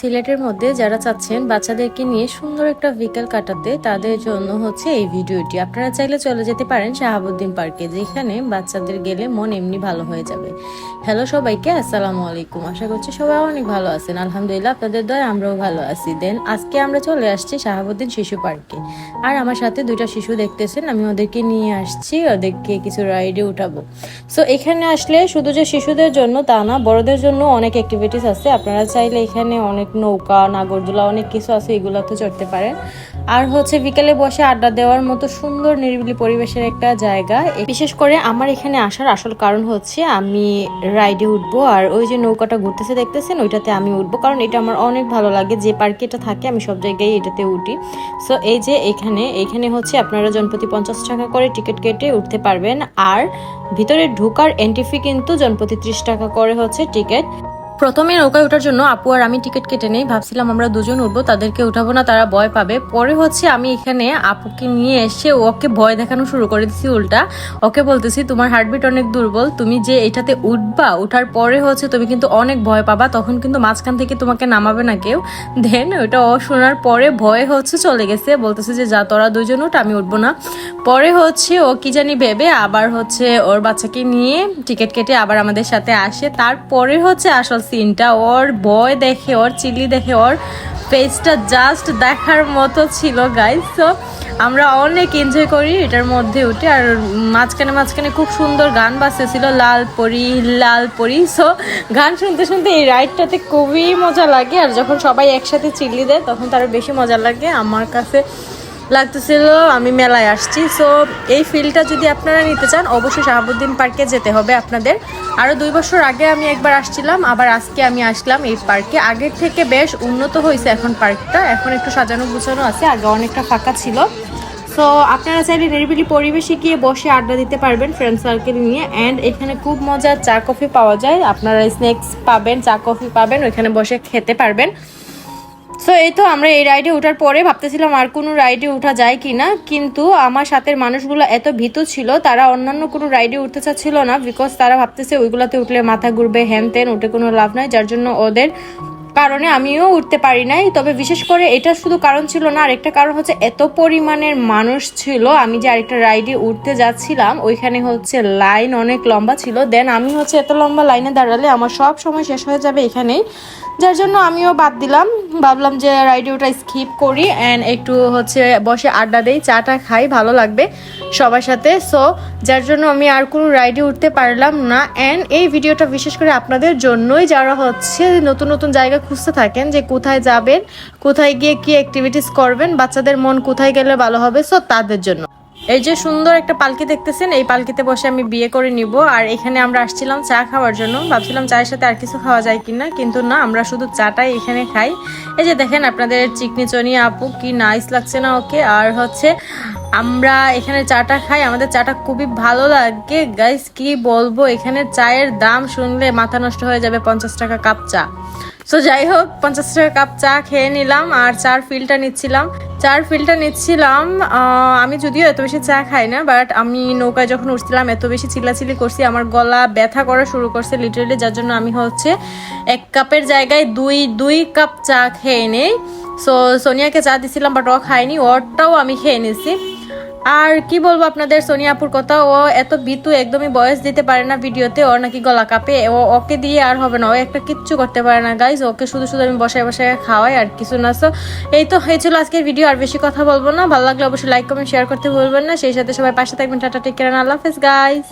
সিলেটের মধ্যে যারা চাচ্ছেন বাচ্চাদেরকে নিয়ে সুন্দর একটা বিকেল কাটাতে, তাদের জন্য হচ্ছে এই ভিডিওটি। আপনারা চাইলে চলে যেতে পারেন শাহাবুদ্দিন পার্কে, যেখানে বাচ্চাদের গেলে মন এমনি ভালো হয়ে যাবে। হ্যালো সবাইকে, আসসালামু আলাইকুম। আশা করছি সবাই অনেক ভালো আছেন। আলহামদুলিল্লাহ, আপনাদের দয় আমরাও ভালো আছি। দেন, আজকে আমরা চলে আসছি শাহাবুদ্দিন শিশু পার্কে। আর আমার সাথে দুইটা শিশু দেখতেছেন, আমি ওদেরকে নিয়ে আসছি, ওদেরকে কিছু রাইডে উঠাবো। সো এখানে আসলে শুধু যে শিশুদের জন্য তা না, বড়দের জন্য অনেক অ্যাক্টিভিটিস আছে। আপনারা চাইলে এখানে অনেক নৌকা, নাগরদোলা অনেক কিছু আছে, এগুলোতে চড়তে পারেন। আর হচ্ছে বিকেলে বসে আড্ডা দেওয়ার মতো সুন্দর নিরিবিলি পরিবেশের একটা জায়গা। বিশেষ করে আমার এখানে আসার আসল কারণ হচ্ছে আমি রাইডে উঠবো, আর ওই যে নৌকাটা ঘুরতেছে দেখতেছেন, ওইটাতে আমি উঠবো, কারণ এটা আমার অনেক ভালো লাগে। যে পার্কে এটা থাকে, আমি সব জায়গায় এটাতে উঠি। সো এই যে এখানে এখানে হচ্ছে আপনারা জনপ্রতি পঞ্চাশ টাকা করে টিকিট কেটে উঠতে পারবেন, আর ভিতরে ঢোকার এন্ট্রি ফি কিন্তু জনপ্রতি ত্রিশ টাকা করে হচ্ছে টিকিট। প্রথমে নৌকায় ওঠার জন্য আপু আর আমি টিকিট কেটে নেই। ভাবছিলাম আমরা দুজন উঠবো, তাদেরকে উঠাবো না, তারা ভয় পাবে। পরে হচ্ছে আমি এখানে আপুকে নিয়ে এসে ওকে ভয় দেখানো শুরু করে দিচ্ছি উল্টা। ওকে বলতেছি, তোমার হার্টবিট অনেক দুর্বল, তুমি যে এটাতে উঠবা, উঠার পরে হচ্ছে তুমি কিন্তু অনেক ভয় পাবা, তখন কিন্তু মাঝখান থেকে তোমাকে নামাবে না কেউ। দেন ওটা ও শোনার পরে ভয় হচ্ছে চলে গেছে, বলতেছে যে, যা, তোরা দুজন উঠ, আমি উঠবো না। পরে হচ্ছে ও কি জানি ভেবে আবার হচ্ছে ওর বাচ্চাকে নিয়ে টিকিট কেটে আবার আমাদের সাথে আসে। তারপরে হচ্ছে আসল সিনটা, ওর বয় দেখে, ওর চিলি দেখে, ওর ফেসটা জাস্ট দেখার মতো ছিল গাইজ তো আমরা অনেক এনজয় করি এটার মধ্যে উঠে। আর মাঝখানে মাঝখানে খুব সুন্দর গান বাজতেছিল, লাল পরি লাল পরি। সো গান শুনতে শুনতে এই রাইডটাতে খুবই মজা লাগে। আর যখন সবাই একসাথে চিল্লি দেয়, তখন তার বেশি মজা লাগে। আমার কাছে লাগতেছিল, আমি মেলায় আসছি। সো এই ফিলটা যদি আপনারা নিতে চান, অবশ্যই শাহাবুদ্দিন পার্কে যেতে হবে আপনাদের। আরও দুই বছর আগে আমি একবার আসছিলাম, আবার আজকে আমি আসলাম এই পার্কে। আগের থেকে বেশ উন্নত হয়েছে এখন পার্কটা। এখন একটু সাজানো গুছানো আছে, আগে অনেকটা ফাঁকা ছিল। সো আপনারা চাইলে নিরিবিলি পরিবেশে গিয়ে বসে আড্ডা দিতে পারবেন ফ্রেন্ড সার্কেল নিয়ে। অ্যান্ড এখানে খুব মজার চা কফি পাওয়া যায়। আপনারা স্ন্যাক্স পাবেন, চা কফি পাবেন, ওইখানে বসে খেতে পারবেন। সো এই তো আমরা এই রাইডে ওঠার পরে ভাবতেছিলাম আর কোনো রাইডে ওঠা যায় কি না কিন্তু আমার সাথের মানুষগুলো এত ভীত ছিল, তারা অন্যান্য কোনো রাইডে উঠতে চাচ্ছিল না বিকজ তারা ভাবতেছে ওইগুলোতে উঠলে মাথা ঘুরবে হ্যান তেন উঠে কোনো লাভ নাই। যার জন্য ওদের কারণে আমিও উঠতে পারি নাই। তবে বিশেষ করে এটা শুধু কারণ ছিল না, আরেকটা কারণ হচ্ছে এত পরিমাণের মানুষ ছিল, আমি যে আরেকটা রাইডে উঠতে যাচ্ছিলাম, ওইখানে হচ্ছে লাইন অনেক লম্বা ছিল। দেন আমি হচ্ছে এত লম্বা লাইনে দাঁড়ালে আমার সব সময় শেষ হয়ে যাবে এখানেই। যার জন্য আমিও বাদ দিলাম। ভাবলাম যে রাইডে ওটা স্কিপ করি অ্যান্ড একটু হচ্ছে বসে আড্ডা দেই, চাটা খাই, ভালো লাগবে সবার সাথে। সো যার জন্য আমি আর কোনো রাইডে উঠতে পারলাম না। অ্যান্ড এই ভিডিওটা বিশেষ করে আপনাদের জন্যই, যারা হচ্ছে নতুন নতুন জায়গা খুঁজতে থাকেন যে কোথায় যাবেন, কোথায় গিয়ে কি অ্যাক্টিভিটিস করবেন, বাচ্চাদের মন কোথায় গেলে ভালো হবে সো তাদের জন্য। এই যে সুন্দর একটা পালকি দেখতেছেন, এই পালকিতে বসে আমি বিয়ে করে নিব। আর এখানে আমরা আসছিলাম চা খাওয়ার জন্য। ভাবছিলাম চায়ের সাথে আর কিছু খাওয়া যায় কিনা, কিন্তু না, আমরা শুধু চাটাই এখানে খাই। এই যে দেখেন আপনাদের চিকনি চনি আপু, কি নাইস লাগছে না ওকে। আর হচ্ছে, আমরা এখানে চাটা খাই, আমাদের চাটা খুবই ভালো লাগে। গাইস কি বলব, এখানে চায়ের দাম শুনলে মাথা নষ্ট হয়ে যাবে পঞ্চাশ টাকা কাপ চা। সো যাই হোক পঞ্চাশ টাকা কাপ চা খেয়ে নিলাম আর চার ফিলটা নিচ্ছিলাম। চার ফিলটা নিচ্ছিলাম আমি যদিও এত বেশি চা খাই না বাট আমি নৌকায় যখন উঠছিলাম, এত বেশি চিল্লাচিল্লি করছি, আমার গলা ব্যথা করা শুরু করছে লিটারেলি যার জন্য আমি হচ্ছে এক কাপের জায়গায় দুই দুই কাপ চা খেয়ে নেই। সো সোনিয়াকে চা দিছিলাম বাট ও খায়নি, ওরটাও আমি খেয়ে নিছি। আর কি বলব আপনাদের, সোনিয়াপুর কথা ও এত বিতু একদমই বয়স দিতে পারে না ভিডিওতে, ওর নাকি গলা কাঁপে, ও ওকে দিয়ে আর হবে না, ও একটা কিচ্ছু করতে পারে না গাইজ ওকে শুধু শুধু আমি বসায় বসায় খাওয়াই আর কিছু না সো এই তো হয়েছিল আজকের ভিডিও আর বেশি কথা বলব না, ভালো লাগলে অবশ্যই লাইক কমেন্ট শেয়ার করতে ভুলবেন না, সেই সাথে সবাই পাশে থাকবেন, টাটা টেক কেয়ার আল্লাহ হাফেজ গাইজ